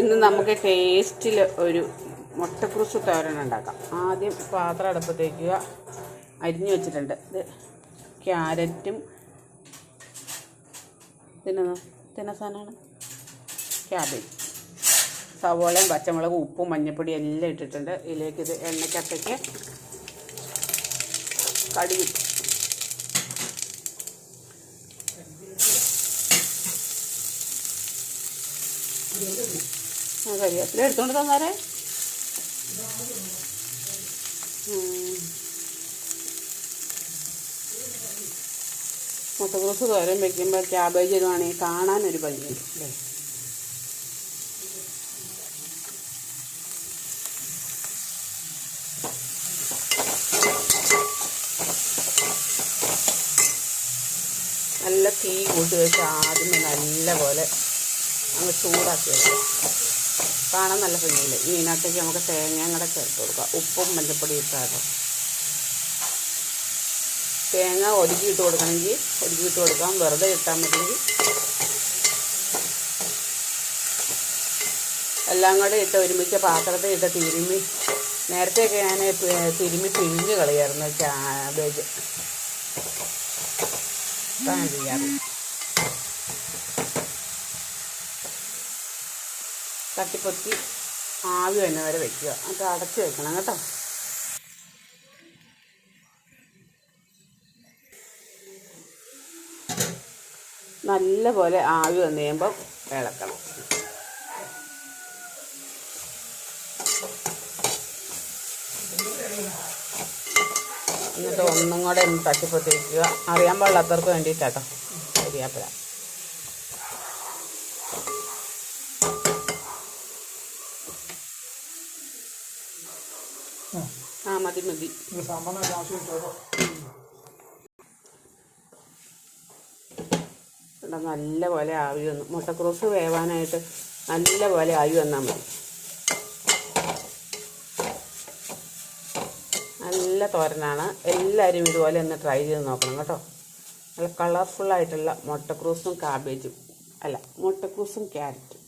ഇന്ന് നമുക്ക് ടേസ്റ്റിൽ ഒരു മുട്ടക്കുറിച്ച് തോരൻ ഉണ്ടാക്കാം. ആദ്യം പാത്രം അടുപ്പത്തേക്കുക അരിഞ്ഞു വെച്ചിട്ടുണ്ട്. ഇത് ക്യാരറ്റും തിന്ന തിന്ന സാധനമാണ്? ക്യാബേജ്. സവോളയും പച്ചമുളകും ഉപ്പും മഞ്ഞൾപ്പൊടി എല്ലാം ഇട്ടിട്ടുണ്ട്. ഇതിലേക്ക് ഇത് എണ്ണയ്ക്കകത്തേക്ക് കടുക് ആ കരിവേപ്പില എടുത്തുകൊണ്ട് തന്നാരേ? മുട്ടക്രോസ് തോരൻ വെക്കുമ്പോൾ ക്യാബേജ് ഇടുവാണെങ്കിൽ കാണാനൊരു ഭംഗി. അല്ലേ? നല്ല തീ കൂട്ടി വെച്ച് ആദ്യമേ നല്ല പോലെ അങ്ങ് ചൂടാക്കി കാണാൻ നല്ല ഭംഗിയില്ല? ഇതിനകത്തേക്ക് നമുക്ക് തേങ്ങയും കൂടെ ചേർത്ത് കൊടുക്കാം. ഉപ്പും മഞ്ഞപ്പൊടി ഇട്ടാട്ടോ തേങ്ങ ഒതുക്കി ഇട്ട് കൊടുക്കണമെങ്കിൽ ഒതുക്കി ഇട്ട് കൊടുക്കാം. വെറുതെ ഇട്ടാൽ മതിയെങ്കിൽ. എല്ലാം കൂടെ ഇട്ട് ഒരുമിച്ച് പാത്രത്തിൽ ഇട്ട് തിരുമ്മി. നേരത്തെയൊക്കെ ഞാൻ തിരുമ്മി പിഴിഞ്ഞ് കളയായിരുന്നു. ക്യാബേജ് ചെയ്യാറ്. തട്ടിപ്പൊത്തി ആവി തന്നെ വരെ വെക്കുക. എന്നിട്ട് അടച്ച് വെക്കണം കേട്ടോ. നല്ലപോലെ ആവി വന്നു കഴിയുമ്പോൾ ഇളക്കണം. എന്നിട്ട് ഒന്നും കൂടെ ഒന്ന് തട്ടിപ്പൊത്തി വയ്ക്കുക അറിയാൻ പാടില്ലാത്തവർക്ക് വേണ്ടിയിട്ടാട്ടോ. കരിയാപ്പില ആ മതി മതി. ഇവിടെ നല്ല പോലെ ആവി വന്നു. മുട്ടക്രോസ് വേവാനായിട്ട് നല്ല പോലെ ആവി വന്നാൽ മതി. നല്ല തോരനാണ്. എല്ലാവരും ഇതുപോലെ ഒന്ന് ട്രൈ ചെയ്ത് നോക്കണം കേട്ടോ. നല്ല കളർഫുള്ളായിട്ടുള്ള മുട്ടക്രൂസും കാബേജും അല്ല മുട്ടക്രൂസും ക്യാരറ്റും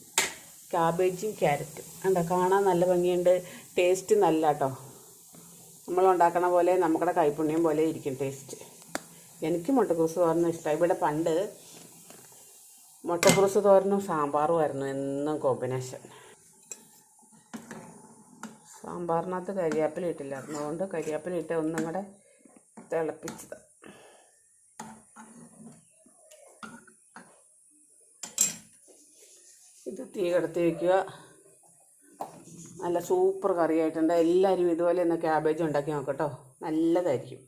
കാബേജും ക്യാരറ്റും കണ്ടോ കാണാൻ നല്ല ഭംഗിയുണ്ട്. ടേസ്റ്റ് നല്ല കേട്ടോ നമ്മൾ ഉണ്ടാക്കണ പോലെ നമ്മുടെ കൈപ്പുണ്യം പോലെ ഇരിക്കും ടേസ്റ്റ് എനിക്ക് മുട്ടക്കുറുസ് തോരനും ഇഷ്ടമായി ഇവിടെ പണ്ട് മുട്ടക്കുറുസ് തോരനും സാമ്പാറും ആയിരുന്നു എന്നും കോമ്പിനേഷൻ സാമ്പാറിനകത്ത് കരിയാപ്പില ഇട്ടില്ലായിരുന്നു. അതുകൊണ്ട് കരിയാപ്പില ഇട്ട് ഒന്നും കൂടെ തിളപ്പിച്ചത്. ഇത് തീ കടത്തി വയ്ക്കുക നല്ല സൂപ്പർ കറിയായിട്ടുണ്ട്. എല്ലാവരും ഇതുപോലെ ഒന്ന് ക്യാബേജ് ഉണ്ടാക്കി നോക്കട്ടോ നല്ലതായിരിക്കും.